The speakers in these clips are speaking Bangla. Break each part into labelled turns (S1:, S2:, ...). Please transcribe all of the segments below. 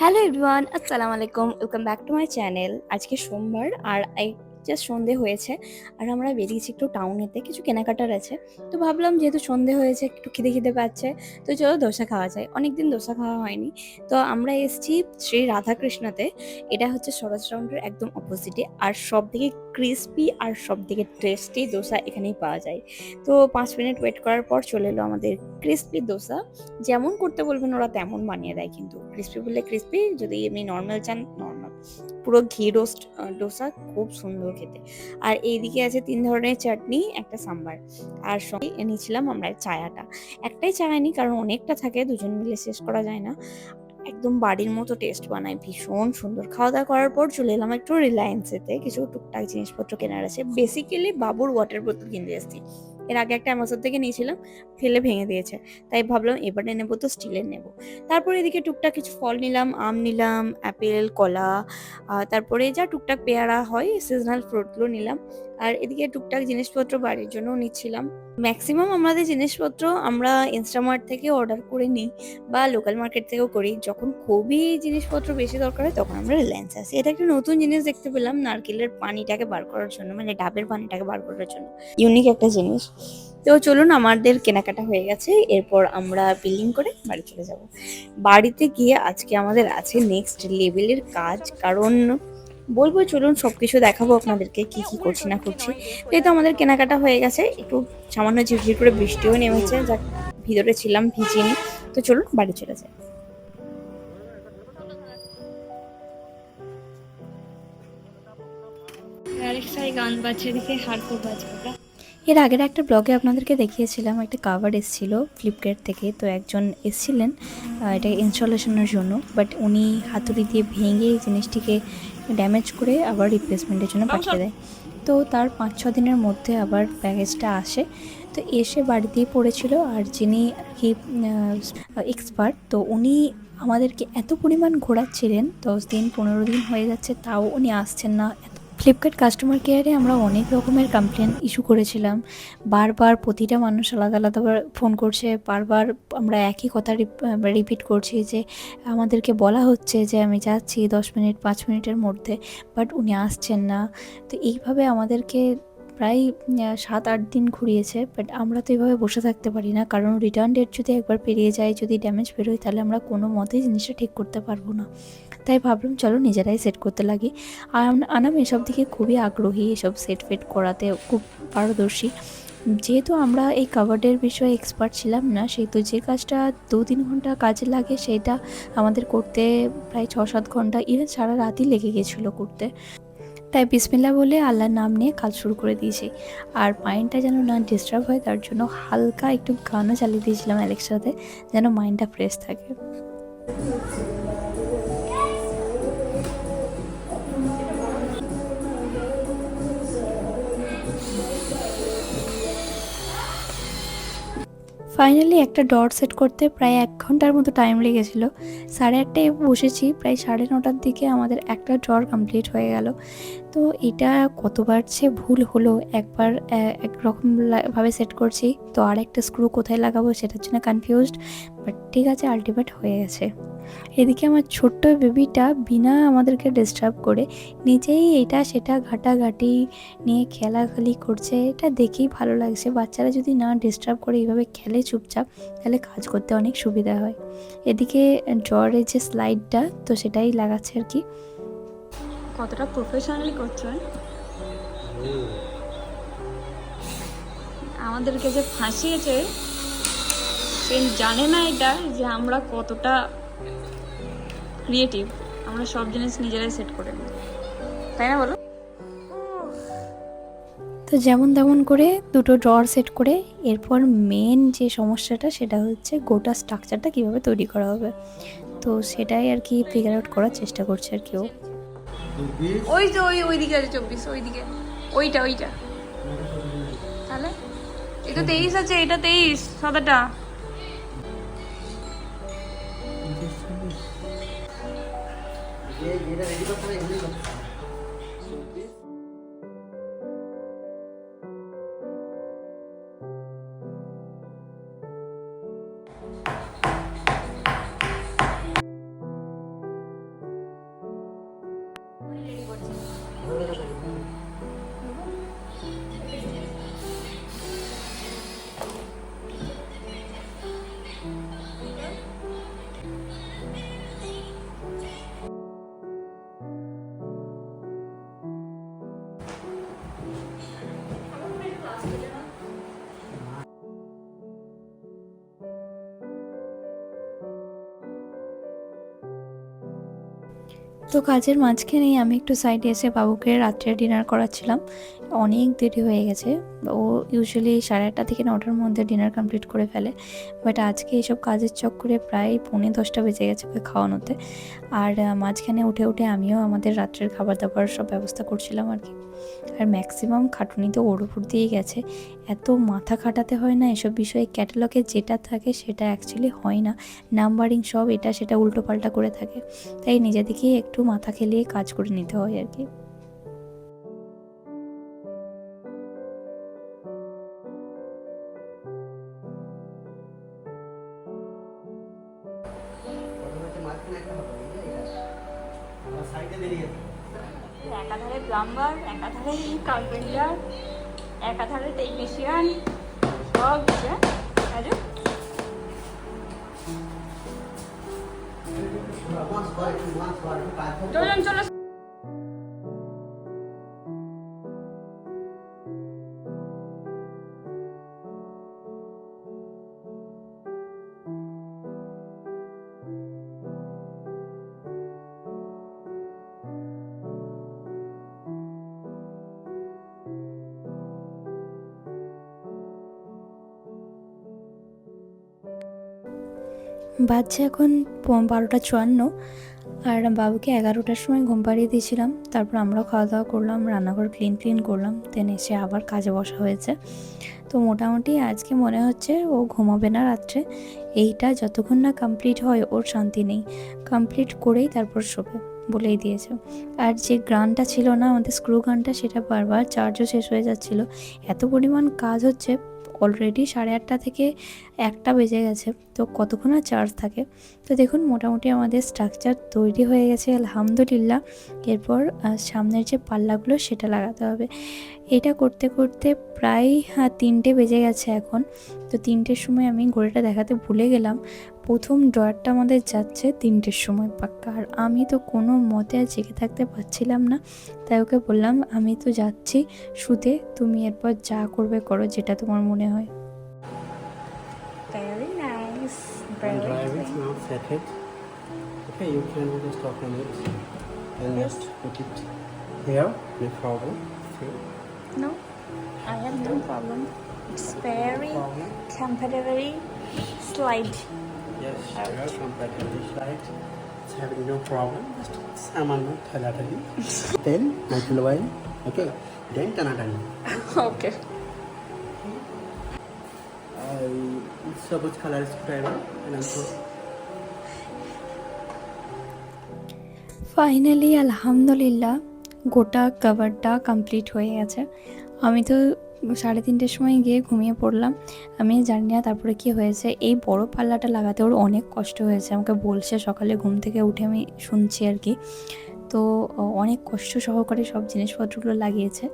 S1: হ্যালো এভরিওয়ান আসসালামু আলাইকুম। Welcome back to my channel. আজকে সোমবার আর জাস্ট সন্ধে হয়েছে, আর আমরা বেরিয়েছি একটু টাউনেতে কিছু কেনাকাটার আছে। তো ভাবলাম যেহেতু সন্ধে হয়েছে, একটু খিদে খিদে পাচ্ছে, তো চলো দোসা খাওয়া যায়। অনেকদিন দোসা খাওয়া হয়নি। তো আমরা এসেছি শ্রী রাধাকৃষ্ণতে। এটা হচ্ছে সরস রাউন্ডের একদম অপোজিটে আর সব থেকে ক্রিস্পি আর সব থেকে টেস্টি দোসা এখানেই পাওয়া যায়। তো পাঁচ মিনিট ওয়েট করার পর চলে এলো আমাদের ক্রিস্পি দোসা। যেমন করতে বলবেন ওরা তেমন বানিয়ে দেয় কিন্তু। ক্রিস্পি বললে ক্রিস্পি যদি এমনি নর্মাল চান নর্মাল পুরো ঘি রোস্ট ডোসা খুব সুন্দর খেতে। আর এইদিকে আছে তিন ধরনের চাটনি, একটা সাম্বার। আর সঙ্গে নিয়েছিলাম আমরা চায়াটা। একটাই চায়া নি কারণ অনেকটা থাকে, দুজন মিলে শেষ করা যায় না। একদম বাড়ির মতো টেস্ট বানায়, ভীষণ সুন্দর। খাওয়া দাওয়া করার পর চলে এলাম একটু রিলায়েন্সেতে কিছু টুকটাক জিনিসপত্র কেনার আছে। বেসিক্যালি বাবুর ওয়াটার বোতল কিনতে এসেছি। এর আগে একটা অ্যামাজন থেকে নিয়েছিলাম, ফেলে ভেঙে দিয়েছে। তাই ভাবলাম এবারে নেব তো স্টিলের নেব। তারপরে এদিকে টুকটাক কিছু ফল নিলাম, আম নিলাম, অ্যাপেল, কলা তারপরে যা টুকটাক পেয়ারা হয় সিজনাল ফ্রুটগুলো নিলাম। আর এদিকে টুকটাক জিনিসপত্র বাড়ির জন্য নিচ্ছিলাম। ম্যাক্সিমাম আমাদের জিনিসপত্র আমরা ইনস্টামার্ট থেকে অর্ডার করে নিই বা লোকাল মার্কেট থেকেও করি। যখন খুবই জিনিসপত্র বেশি দরকার হয়, তখন আমরা রিলায়েন্স আসি। এটা একটা নতুন জিনিস দেখতে পেলাম, নারকেলের পানিটাকে বার করার জন্য মানে ডাবের পানিটাকে বার করার জন্য। ইউনিক একটা জিনিস। তো চলুন, আমাদের কেনাকাটা হয়ে গেছে। এরপর আমরা বিলিং করে বাড়ি চলে যাব। বাড়িতে গিয়ে আজকে আমাদের আছে নেক্সট লেভেলের কাজ। কারণ বলব, চলুন, সবকিছু দেখাবো আপনাদেরকে, কি কি করছি না করছি। এই তো আমাদের কেনাকাটা হয়ে গেছে, একটু সামান্য ঝিরঝির করে বৃষ্টিও নেমেছে। যা ভিতরে ছিলাম, ভিজিনি। তো চলুন, বাড়ি চলে যাই।
S2: আরেকটাই গান বাজছে, দেখে হারপুর বাজবে
S1: এর আগের একটা ব্লগে আপনাদেরকে দেখিয়েছিলাম একটা কাভার এসেছিল ফ্লিপকার্ট থেকে। তো একজন এসেছিলেন এটা ইনস্টলেশনের জন্য বাট উনি হাতুড়ি দিয়ে ভেঙে এই জিনিসটিকে ড্যামেজ করে আবার রিপ্লেসমেন্টের জন্য পাঠিয়ে দেয়। তো তার পাঁচ ছ দিনের মধ্যে আবার প্যাকেজটা আসে। তো এসে বাড়িতেই পড়েছিল আর যিনি আর কি এক্সপার্ট তো উনি আমাদেরকে এত পরিমাণ ঘোরাচ্ছিলেন দশ দিন পনেরো দিন হয়ে যাচ্ছে তাও উনি আসছেন না ফ্লিপকার্ট কাস্টমার কেয়ারে আমরা অনেক রকমের কমপ্লেন ইস্যু করেছিলাম। বারবার প্রতিটা মানুষ আলাদা আলাদা ফোন করছে, বারবার আমরা একই কথা রিপিট করছি যে, আমাদেরকে বলা হচ্ছে যে, আমি যাচ্ছি দশ মিনিট, পাঁচ মিনিটের মধ্যে বাট উনি আসছেন না। তো এইভাবে আমাদেরকে প্রায় সাত আট দিন ঘুরিয়েছে বাট আমরা তো এভাবে বসে থাকতে পারি না। কারণ রিটার্ন ডেট যদি একবার পেরিয়ে যায়, যদি ড্যামেজ বেরোয়, তাহলে আমরা কোনো মতেই জিনিসটা ঠিক করতে পারব না। তাই ভাবলাম, চলো নিজেরাই সেট করতে লাগি। আর আনাম এসব দিকে খুবই আগ্রহী, এসব সেট ফেট করাতে খুব পারদর্শী। যেহেতু আমরা এই কাভার্ডের বিষয়ে এক্সপার্ট ছিলাম না, সেহেতু যে কাজটা দু তিন ঘণ্টা কাজে লাগে, সেটা আমাদের করতে প্রায় ছ সাত ঘণ্টা ইভেন সারা রাতই লেগে গেছিল করতে। তাই বিসমিল্লা বলে আল্লাহর নাম নিয়ে কাজ শুরু করে দিয়েছি। আর মাইন্ডটা যেন না ডিস্টার্ব হয়, তার জন্য হালকা একটু গানও চালিয়ে দিয়েছিলাম অ্যালেক্সাতে যেন মাইন্ডটা ফ্রেশ থাকে। ফাইনালি একটা ডট সেট করতে প্রায় এক ঘণ্টার মতো টাইম লেগেছিল। সাড়ে আটটায় বসেছি, প্রায় সাড়ে নটার দিকে আমাদের একটা ডর কমপ্লিট হয়ে গেল। তো এটা কতবার যে ভুল হলো, একবার একরকমভাবে একরকম সেট করছি। তো আর একটা স্ক্রু কোথায় লাগাবো সেটার জন্য কনফিউজড বাট ঠিক আছে আলটিমেট হয়ে গেছে। এদিকে আমার ছোট্ট বেবিটা বিনা আমাদেরকে ডিস্টার্ব করে নিজেই এটা সেটা ঘাটাঘাটি নিয়ে খেলাখালি করছে। এটা দেখেই ভালো লাগছে। বাচ্চারা যদি না ডিস্টার্ব করে এইভাবে খেলে চুপচাপ, তাহলে কাজ করতে অনেক সুবিধা হয়। এদিকে ড্রয়ের যে স্লাইডটা তো সেটাই লাগাচ্ছে আর কি।
S2: কতটা প্রফেশনালি করছ? হ্যাঁ? আমাদেরকে যে ফাঁসিয়েছে, সে জানে না এটা যে আমরা কতটা ক্রিয়েটিভ আমরা সব জিনিস নিজেরাই সেট করে নিই। তাই না বলো?
S1: তো যেমন তেমন করে দুটো ড্রয়ার সেট করে এরপর মেন যে সমস্যাটা সেটা হচ্ছে গোটা স্ট্রাকচারটা কীভাবে তৈরি করা হবে। তো সেটাই আর কি ফিগার আউট করার চেষ্টা করছে আর কেউ
S2: ওই যে ওই ওইদিকে আছে চব্বিশ ওইদিকে। ওইটা ওইটা। তাহলে? এটা তেইশ আছে এটা তেইশ সাদাটা।
S1: রেডি করতে হবে এগুলোই করতে হবে তো কাজের মাঝখানেই আমি একটু সাইডে এসে বাবুকে রাত্রে ডিনার করাচ্ছিলাম। অনেক দেরি হয়ে গেছে। ও ইউজুয়ালি সাড়ে আটটা থেকে নটার মধ্যে ডিনার কমপ্লিট করে ফেলে। বাট আজকে এইসব কাজের চক্করে প্রায় পৌনে দশটা বেজে গেছে ওকে খাওয়ানোতে। আর মাঝখানে উঠে উঠে আমিও আমাদের রাত্রের খাবার দাবার সব ব্যবস্থা করছিলাম আর কি। আর ম্যাক্সিমাম খাটুনি তো ওর উপর দিয়েই গেছে। এত মাথা খাটাতে হয় না, এসব বিষয়ে ক্যাটালগে যেটা থাকে সেটা অ্যাকচুয়ালি হয় না। নাম্বারিং সব এটা সেটা উল্টো পাল্টা করে থাকে। তাই নিজে থেকেই একটু মাথা খেলিয়ে কাজ করে নিতে হয় আর কি।
S2: একাধারে প্লাম্বার একাধারে কার্পেন্টার একাধারে টেকনিশিয়ান সব কিছু হ্যাঁ চলুন চলো
S1: বাজছে এখন বারোটা চুয়ান্ন, আর বাবুকে এগারোটার সময় ঘুম পাড়িয়ে দিয়েছিলাম। তারপর আমরা খাওয়া দাওয়া করলাম, রান্নাঘর ক্লিন ক্লিন করলাম। দেন এসে আবার কাজে বসা হয়েছে। তো মোটামুটি আজকে মনে হচ্ছে ও ঘুমাবে না রাত্রে। এইটা যতক্ষণ না কমপ্লিট হয়, ওর শান্তি নেই। কমপ্লিট করেই তারপর শোবে, বলেই দিয়েছে। আর যে গানটা ছিল না, আমাদের স্ক্রু গানটা, সেটা বারবার চার্জও শেষ হয়ে যাচ্ছিল। এত পরিমাণ কাজ হচ্ছে অলরেডি সাড়ে আটটা থেকে একটা বেজে গেছে, তো কতক্ষণ আর চার্জ থাকে? তো দেখুন, মোটামুটি আমাদের স্ট্রাকচার তৈরি হয়ে গেছে, আলহামদুলিল্লাহ। এরপর সামনের যে পাল্লাগুলো সেটা লাগাতে হবে। এটা করতে করতে প্রায় তিনটে বেজে গেছে এখন। তো তিনটের সময় আমি ঘড়িটা দেখাতে ভুলে গেলাম। প্রথম ড্রয়ারটা আমাদের যাচ্ছে তিনটের সময় পাক্কা। আর আমি তো কোনো মতে আর জেগে থাকতে পারছিলাম না। তাই ওকে বললাম আমি তো যাচ্ছি শুতে তুমি এরপর যা করবে করো যেটা তোমার মনে হয়।
S2: It's very
S3: comparatively slight. Completely right. It's having no problem. Just সবুজ কালার also
S1: ফাইনালি আলহামদুলিল্লাহ গোটা কভারটা কমপ্লিট হয়ে গেছে আমি তো সাড়ে তিনটের সময় গিয়ে ঘুমিয়ে পড়লাম। আমি জানি না তারপরে কি হয়েছে। এই বড় পাল্লাটা লাগাতে ওর অনেক কষ্ট হয়েছে। আমাকে বলছে সকালে ঘুম থেকে উঠে আমি শুনছি আর কি। তো অনেক কষ্ট সহকারে সব জিনিসপত্রগুলো লাগিয়েছে।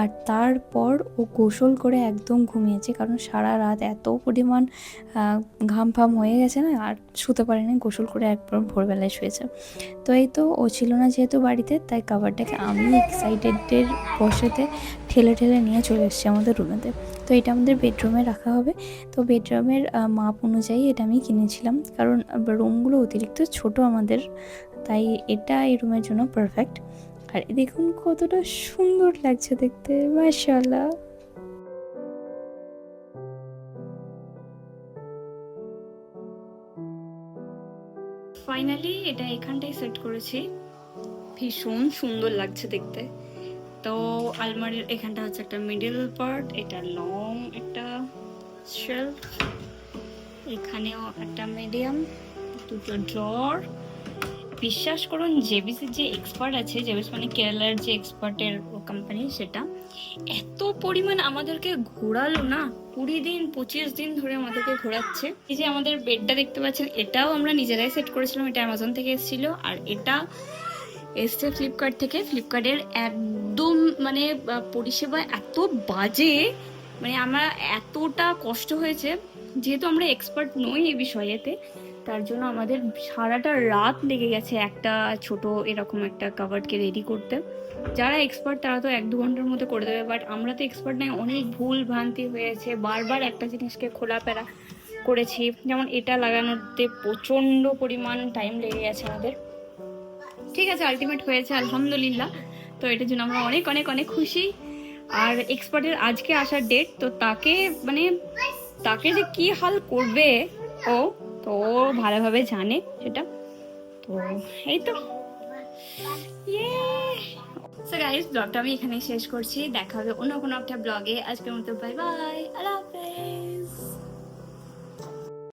S1: আর তারপর ও গোসল করে একদম ঘুমিয়েছে, কারণ সারা রাত এত পরিমাণ ঘাম ফাম হয়ে গেছে না, আর শুতে পারেনি গোসল করে একবার ভোরবেলায় শুয়েছে। তো এই তো ও ছিল না যেহেতু বাড়িতে, তাই কাভারটাকে আমি এক্সাইটেডের বসেতে ঠেলে ঠেলে নিয়ে চলে এসেছি আমাদের রুমেতে তো এটা আমাদের বেডরুমে রাখা হবে। তো বেডরুমের মাপ অনুযায়ী এটা আমি কিনেছিলাম, কারণ রুমগুলো অতিরিক্ত ছোট আমাদের, তাই এটা এই রুমের জন্য পারফেক্ট আর দেখুন কতটা সুন্দর লাগছে দেখতে, মাশাআল্লাহ।
S2: ফাইনালি এটা এখানটাই সেট করেছি। ভীষণ সুন্দর লাগছে দেখতে। তো আলমারির এখানটা হচ্ছে একটা মিডল পার্ট এটা লং একটা শেলফ এখানেও একটা মিডিয়াম দুটো ড্রর বিশ্বাস করুন জেবিসির যে এক্সপার্ট আছে জেবিস মানে কেরালার যে এক্সপার্টের কোম্পানি সেটা, এত পরিমাণ আমাদেরকে ঘোরালো না, কুড়ি দিন, পঁচিশ দিন ধরে আমাদেরকে ঘোরাচ্ছে। এই যে আমাদের বেডটা দেখতে পাচ্ছেন, এটাও আমরা নিজেরাই সেট করেছিলাম, এটা অ্যামাজন থেকে এসেছিল, আর এটা এসছে ফ্লিপকার্ট থেকে। ফ্লিপকার্টের একদম মানে পরিষেবা এত বাজে মানে আমরা এতটা কষ্ট হয়েছে, যেহেতু আমরা এক্সপার্ট নই এই বিষয়েতে তার জন্য আমাদের সারাটা রাত লেগে গেছে একটা ছোট এরকম একটা কাভার্ডকে রেডি করতে। যারা এক্সপার্ট তারা তো এক দু ঘণ্টার মধ্যে করে দেবে বাট আমরা তো এক্সপার্ট নাই, অনেক ভুল ভ্রান্তি হয়েছে, বারবার একটা জিনিসকে খোলাপেরা করেছি। যেমন এটা লাগানোতে প্রচণ্ড পরিমাণ টাইম লেগে গেছে আমাদের। ঠিক আছে আলটিমেট হয়েছে, আলহামদুলিল্লাহ। তো এটার জন্য আমরা অনেক অনেক অনেক খুশি। আর এক্সপার্টের আজকে আসার ডেট তো তাকে মানে তাকে যে কি হাল করবে ও তো ও ভালোভাবে জানে সেটা। তো এই তো। সো গাইস ব্লগটা আমি এখানে শেষ করছি। দেখা হবে অন্য কোনো একটা ব্লগে আজকের মতো বাই বাই আল্লাহ হাফেজ।